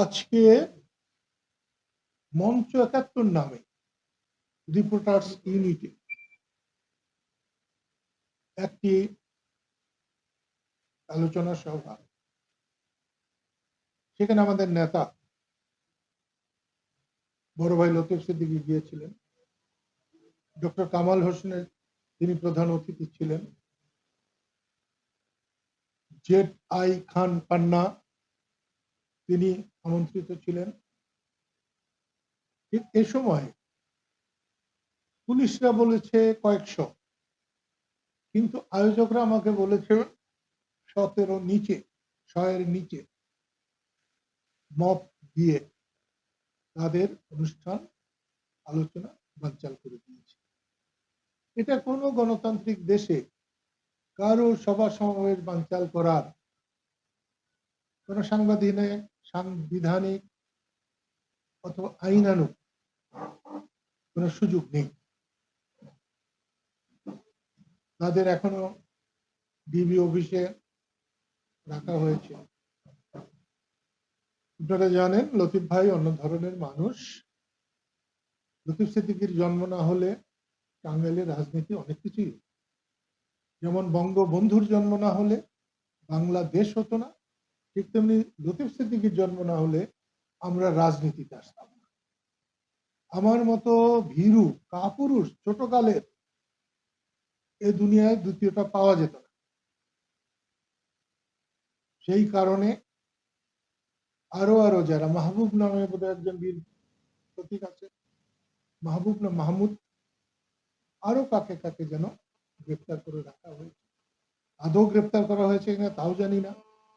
আজকে মঞ্চ একাত্তর নামে রিপোর্টার্স ইউনিটে একটি আলোচনা সভা। সেখানে আমাদের নেতা বড় ভাই লতিফ সিদ্দিকী গিয়েছিলেন। ডক্টর কামাল হোসেনের তিনি প্রধান অতিথি ছিলেন। জেড আই খান পান্না তিনি আমন্ত্রিত ছিলেন। এ সময় পুলিশরা বলেছে কয়েকশো। কিন্তু আয়োজকরা আমাকে বলেছে সতেরো নিচে শয়ের নিচে মপ দিয়ে তাদের অনুষ্ঠান, আলোচনা, বানচাল করে দিয়েছে। এটা কোনো গণতান্ত্রিক দেশে কারও সভা সমাবেশ বানচাল করার কোন সাংবিধানিক সাংবিধানিক অথবা আইনানুক কোন সুযোগ নেই। তাদের এখনও ডিবি অফিসে রাখা হয়েছে। আপনারা জানেন, লতিফ ভাই অন্য ধরনের মানুষ। লতিফ সিদ্দিকির জন্ম না হলে টাঙ্গাইলের রাজনীতি অনেক কিছুই যেমন বঙ্গবন্ধুর জন্ম না হলে বাংলাদেশ হতো না ঠিক তেমনি লতিফ সিদ্দিকির জন্ম না হলে আমরা রাজনীতিতে আসতাম না। আমার মতো ভীরু, কাপুরুষ ছোট কালের এ দুনিয়ায় দ্বিতীয়টা পাওয়া যেত না। সেই কারণে আরও আরও যারা, মাহবুব নামে বোধহয় একজন বীর প্রতীক আছে, মাহবুব না, মাহমুদ, আরও কাকে কাকে যেন গ্রেপ্তার করে রাখা হয়েছে। আদৌ গ্রেপ্তার করা হয়েছে কিনা তাও জানি না।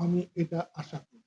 আমি এটা আশা করি